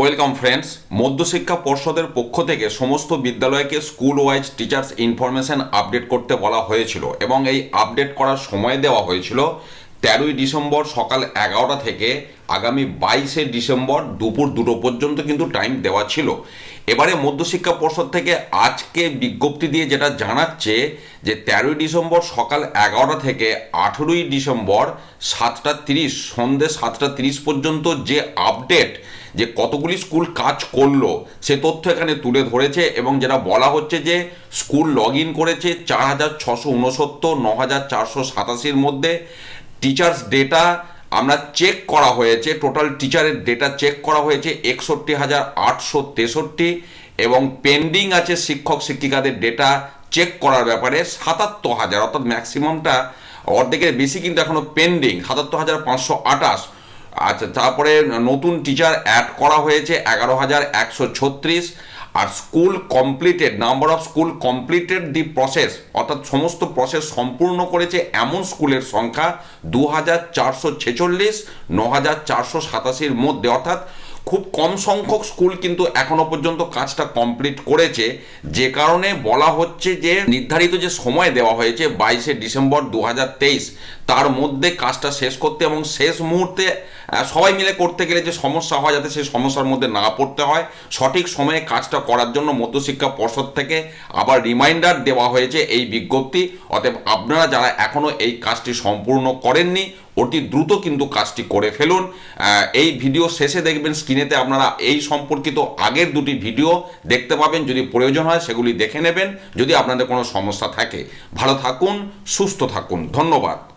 Welcome friends, মধ্যশিক্ষা পর্ষদের পক্ষ থেকে সমস্ত বিদ্যালয়কে school wise teachers information update করতে বলা হয়েছিল এবং এই আপডেট করার সময় দেওয়া হয়েছিল তেরোই ডিসেম্বর সকাল এগারোটা থেকে আগামী বাইশে ডিসেম্বর দুপুর দুটো পর্যন্ত কিন্তু টাইম দেওয়া ছিল। এবারে মধ্যশিক্ষা পর্ষদ থেকে আজকে বিজ্ঞপ্তি দিয়ে যেটা জানাচ্ছে যে তেরোই ডিসেম্বর সকাল এগারোটা থেকে আঠেরোই ডিসেম্বর সাতটা তিরিশ, সন্ধে সাতটা তিরিশ পর্যন্ত যে আপডেট যে কতগুলি স্কুল কাজ করল, সে তথ্য এখানে তুলে ধরেছে এবং যেটা বলা হচ্ছে যে স্কুল লগ ইন করেছে চার হাজার ছশো উনসত্তর ন হাজার চারশো সাতাশির মধ্যে। টিচার্স ডেটা আমরা চেক করা হয়েছে টোটাল টিচারের ডেটা চেক করা হয়েছে একষট্টি হাজার আটশো তেষট্টি এবং পেন্ডিং আছে শিক্ষক শিক্ষিকাদের ডেটা চেক করার ব্যাপারে সাতাত্তর হাজার, অর্থাৎ ম্যাক্সিমামটা অর্ধেকের বেশি কিন্তু এখনও পেন্ডিং সাতাত্তর হাজার পাঁচশো আঠাশ। আচ্ছা তারপরে নতুন টিচার অ্যাড করা হয়েছে এগারো হাজার একশো ছত্রিশ আর school completed number of school completed the process অর্থাৎ সমস্ত প্রসেস সম্পূর্ণ করেছে এমন স্কুলের সংখ্যা দু হাজার চারশো ছেচল্লিশ ন হাজার চারশো সাতাশির মধ্যে, অর্থাৎ খুব কম সংখ্যক স্কুল কিন্তু এখনও পর্যন্ত কাজটা কমপ্লিট করেছে। যে কারণে বলা হচ্ছে যে, নির্ধারিত যে সময় দেওয়া হয়েছে, বাইশে ডিসেম্বর দু হাজার তেইশ, তার মধ্যে কাজটা শেষ করতে এবং শেষ মুহূর্তে সবাই মিলে করতে গেলে যে সমস্যা হয় যাতে সেই সমস্যার মধ্যে না পড়তে হয়, সঠিক সময়ে কাজটা করার জন্য মধ্যশিক্ষা পর্ষদ থেকে আবার রিমাইন্ডার দেওয়া হয়েছে এই বিজ্ঞপ্তি। অতএব আপনারা যারা এখনও এই কাজটি সম্পূর্ণ করেননি অতি দ্রুত কিন্তু কাজটি করে ফেলুন। এই ভিডিও শেষে দেখবেন স্ক্রিনেতে আপনারা এই সম্পর্কিত আগের দুটি ভিডিও দেখতে পাবেন। যদি প্রয়োজন হয় সেগুলি দেখে নেবেন। যদি আপনাদের কোনো সমস্যা থাকে, ভালো থাকুন, সুস্থ থাকুন। ধন্যবাদ।